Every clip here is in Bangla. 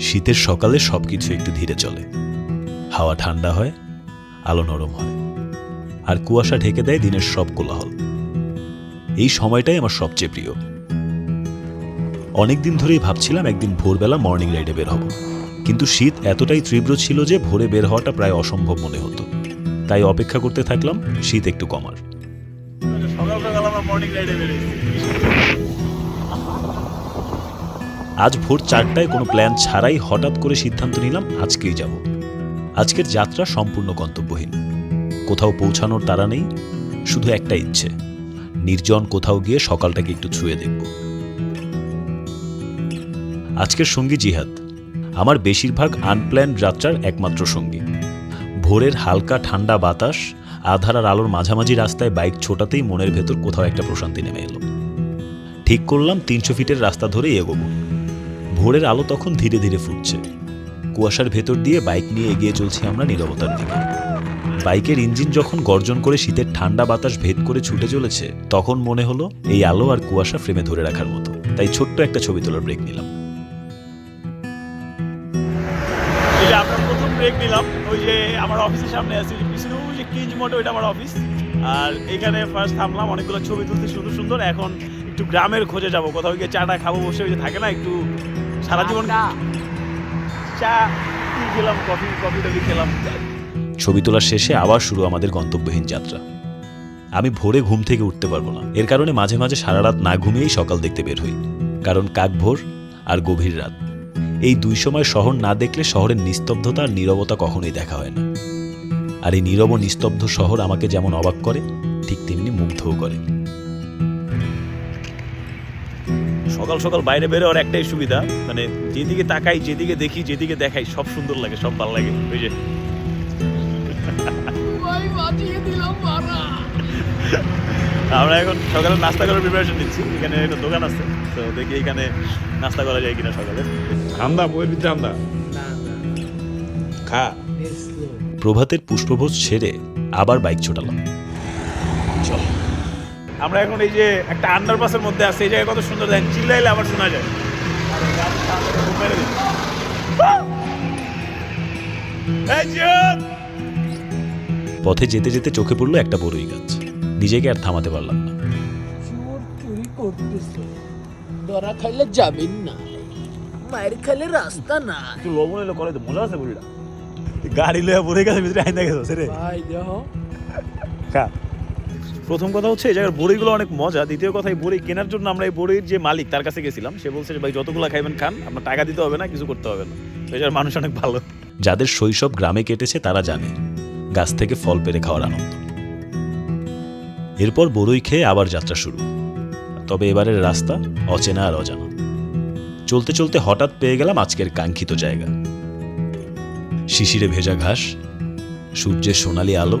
শীতের সকালে সবকিছু একটু ধীরে চলে। হাওয়া ঠান্ডা হয়, আলো নরম হয়। আর কুয়াশা ঢেকে দেয় দিনের সব কোলাহল। এই সময়টাই আমার সবচেয়ে প্রিয়। অনেকদিন ধরেই ভাবছিলাম একদিন ভোরবেলা মর্নিং রাইডে বের হব। কিন্তু শীত এতটাই তীব্র ছিল যে ভোরে বের হওয়াটা প্রায় অসম্ভব মনে হতো। তাই অপেক্ষা করতে থাকলাম, শীত একটু কমার। আজ ভোর চারটায় কোনো প্ল্যান ছাড়াই হঠাৎ করে সিদ্ধান্ত নিলাম আজকেই যাব। আজকের যাত্রা সম্পূর্ণ গন্তব্যহীন। কোথাও পৌঁছানোর তারা নেই, শুধু একটা ইচ্ছে, নির্জন কোথাও গিয়ে সকালটাকে একটু ছুঁয়ে দেখব। আজকের সঙ্গী জিহাদ, আমার বেশিরভাগ আনপ্ল্যান্ড যাত্রার একমাত্র সঙ্গী। ভোরের হালকা ঠান্ডা বাতাস, আধার আর আলোর মাঝামাঝি রাস্তায় বাইক ছোটাতেই মনের ভেতর কোথাও একটা প্রশান্তি নেমে এলো। ঠিক করলাম তিনশো ফিটের রাস্তা ধরেই এগোবো। ভোরের আলো তখন ধীরে ধীরে ফুটছে। কুয়াশার ভেতর দিয়ে বাইক নিয়ে এগিয়ে চলছি আমরা নীরবতার দিকে। বাইকের ইঞ্জিন যখন গর্জন করে শীতের ঠান্ডা বাতাস ভেদ করে ছুটে চলেছে, তখন মনে হলো এই আলো আর কুয়াশা ফ্রেমে ধরে রাখার মতো। তাই ছোট্ট একটা ছবি তোলার ব্রেক নিলাম। আমরা প্রথম ব্রেক নিলাম, ওই যে আমার অফিসের সামনে আছে পিছনে ওই যে কিঞ্জ মোটে ওইটা আমার অফিস আর এখানে ফার্স্ট থামলাম, অনেকগুলো ছবি তুলতে সুন্দর সুন্দর, এখন একটু গ্রামের খোঁজে যাব, কোথাও গিয়ে চাটা খাব বসে, ওই যে থাকে না, একটু সারা জীবন চা খেলাম কফি কফি টফি খেলাম। ছবি তোলার শেষে আবার শুরু আমাদের গন্তব্যহীন যাত্রা। আমি ভোরে ঘুম থেকে উঠতে পারব না। এর কারণে মাঝে মাঝে সারা রাত না ঘুমিয়েই সকাল দেখতে বের হই। কারণ কাক ভোর আর গভীর রাত। এই দুই সময় শহর না দেখলে শহরের নিস্তব্ধতা আর নীরবতা কখনোই দেখা হয় না। আর এই নীরব নিস্তব্ধ শহর আমাকে যেমন অবাক করে ঠিক তেমনি মুগ্ধও করে। সকাল সকাল বাইরে বেরোয়ার একটাই সুবিধা মানে যেদিকে তাকাই যেদিকে দেখি যেদিকে দেখাই সব সুন্দর লাগে সব ভালো লাগে। ওই যে। আমরা এখন সকালে নাস্তা করার প্রিপারেশন নিচ্ছি। এখানে একটা দোকান আছে তো দেখি এখানে নাস্তা করা যায় কিনা সকালে। ঠান্ডা বইয়ের ভিতরে ঠান্ডা না না। খা। প্রভাতের পুষ্পভোজ ছেড়ে আবার বাইক ছোটালাম। চল। আমরা এখন এই যে একটা আন্ডারপাসের মধ্যে আছে এই জায়গায় কত সুন্দর দেখেন চিল্লাইলে আবার শোনা যায়! পথে যেতে যেতে চোখে পড়ল একটা বড়ই গাছ। নিজেকে আর থামাতে পারলাম না। ধরা খাইলে যাবেন না। মায়ের খাইলে রাস্তা না। একটু লবণ এলো করে তো মজা আছে বুড়িটা গাড়ি লয়ে পড়ে গেছে ভিতরে আইনা গেছে রে। ভাই দেহ খা। প্রথম কথা হচ্ছে, এই জায়গার বড়িগুলো অনেক মজা। দ্বিতীয় কথা, এই বড়ি কেনার জন্য আমরা এই বড়ির যে মালিক, তার কাছে গেছিলাম। সে বলছে যে, ভাই, যতগুলো খাইবেন, খান। আপনার টাকা দিতে হবে না, কিছু করতে হবে না। তো এই মানুষ অনেক ভালো। যাদের শৈশব গ্রামে কেটেছে, তারা জানে, গাছ থেকে ফল পেরে খাওয়ার আনন্দ। এরপর বড়ই খেয়ে আবার যাত্রা শুরু। তবে এবারের রাস্তা অচেনা আর অজানা। চলতে চলতে হঠাৎ পেয়ে গেলাম আজকের কাঙ্ক্ষিত জায়গা। শিশিরে ভেজা ঘাস, সূর্যের সোনালি আলো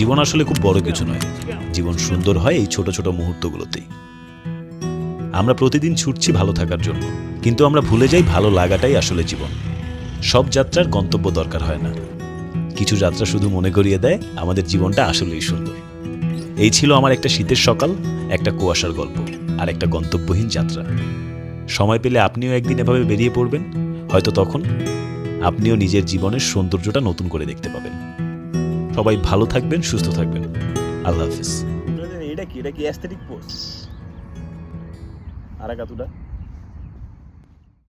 জীবন আসলে খুব বড় কিছু নয়। জীবন সুন্দর হয় এই ছোট ছোট মুহূর্তগুলোতেই। আমরা প্রতিদিন ছুটছি ভালো থাকার জন্য, কিন্তু আমরা ভুলে যাই ভালো লাগাটাই আসলে জীবন। সব যাত্রার গন্তব্য দরকার হয় না। কিছু যাত্রা শুধু মনে করিয়ে দেয়, আমাদের জীবনটা আসলেই সুন্দর। এই ছিল আমার একটা শীতের সকাল, একটা কুয়াশার গল্প, আর একটা গন্তব্যহীন যাত্রা। সময় পেলে আপনিও একদিন এভাবে বেরিয়ে পড়বেন। হয়তো তখন আপনিও নিজের জীবনের সৌন্দর্যটা নতুন করে দেখতে পাবেন। সবাই ভালো থাকবেন, সুস্থ থাকবেন। আল্লাহ হাফিজ। এটা কি? এটা কি অ্যাস্থেটিক পোস্ট আর কাতুটা